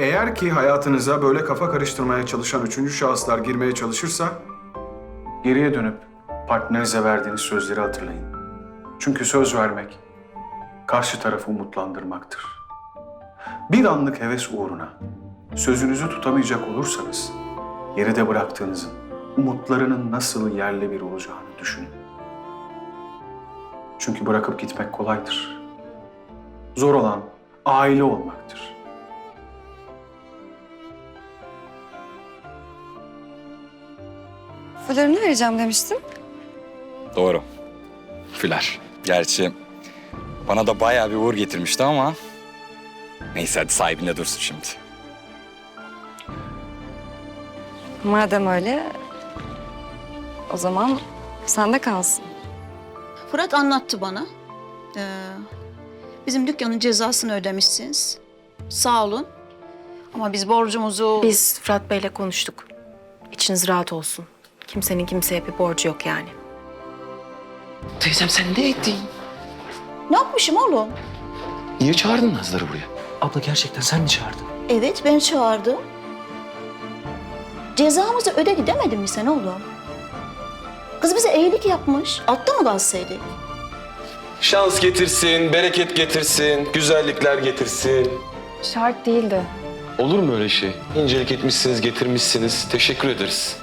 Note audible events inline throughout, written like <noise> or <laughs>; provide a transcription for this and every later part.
Eğer ki hayatınıza böyle kafa karıştırmaya çalışan üçüncü şahıslar girmeye çalışırsa... ...geriye dönüp partnerinize verdiğiniz sözleri hatırlayın. Çünkü söz vermek karşı tarafı umutlandırmaktır. Bir anlık heves uğruna sözünüzü tutamayacak olursanız geride bıraktığınızın umutlarının nasıl yerle bir olacağını düşünün. Çünkü bırakıp gitmek kolaydır. Zor olan aile olmaktır. Fularını vereceğim demiştin. Doğru. Füler. Gerçi bana da bayağı bir uğur getirmişti ama... Neyse hadi sahibinde dursun şimdi. Madem öyle, o zaman sende kalsın. Fırat anlattı bana. Ee, bizim dükkanın cezasını ödemişsiniz. Sağ olun. Ama biz borcumuzu... Biz Fırat Bey'le konuştuk. İçiniz rahat olsun. Kimsenin kimseye bir borcu yok yani. Teyzem sen ne ettin? Ne yapmışım oğlum? Niye çağırdın Nazlı'ları buraya? Abla gerçekten sen mi çağırdın? Evet ben çağırdım. Cezamızı ödedi demedin mi sen oğlum? Kız bize iyilik yapmış. Altta mı kalsaydık? Şans getirsin, bereket getirsin, güzellikler getirsin. Şart değildi. Olur mu öyle şey? İncelik etmişsiniz, getirmişsiniz. Teşekkür ederiz.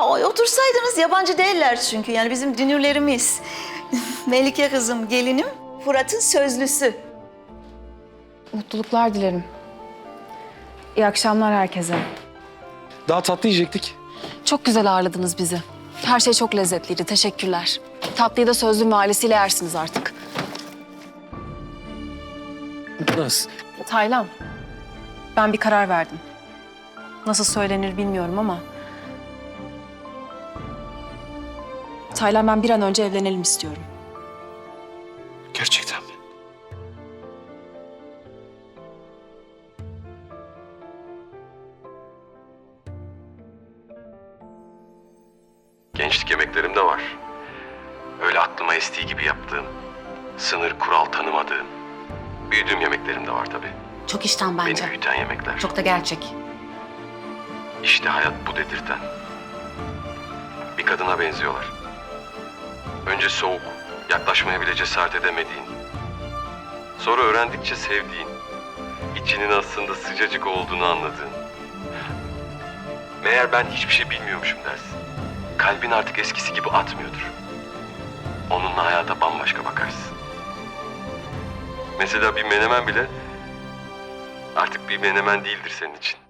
Oy, Otursaydınız yabancı değiller çünkü. Yani bizim dünürlerimiz. <laughs> Melike kızım, gelinim. Fırat'ın sözlüsü. Mutluluklar dilerim. İyi akşamlar herkese. Daha tatlı yiyecektik. Çok güzel ağırladınız bizi. Her şey çok lezzetliydi. Teşekkürler. Tatlıyı da sözlü ailesiyle yersiniz artık. Naz, Taylan, ben bir karar verdim. Nasıl söylenir bilmiyorum ama... Taylan ben bir an önce evlenelim istiyorum. gerçekten mi? Gençlik yemeklerim de var. Öyle aklıma estiği gibi yaptığım, sınır kural tanımadığım, büyüdüğüm yemeklerim de var tabii. Çok işten bence. Beni büyüten yemekler. Çok da gerçek. İşte hayat bu dedirten. Bir kadına benziyorlar. Önce soğuk, yaklaşmaya bile cesaret edemediğin. Sonra öğrendikçe sevdiğin, içinin aslında sıcacık olduğunu anladığın. Meğer ben hiçbir şey bilmiyormuşum dersin. Kalbin artık eskisi gibi atmıyordur. Onunla hayata bambaşka bakarsın. Mesela bir menemen bile artık bir menemen değildir senin için.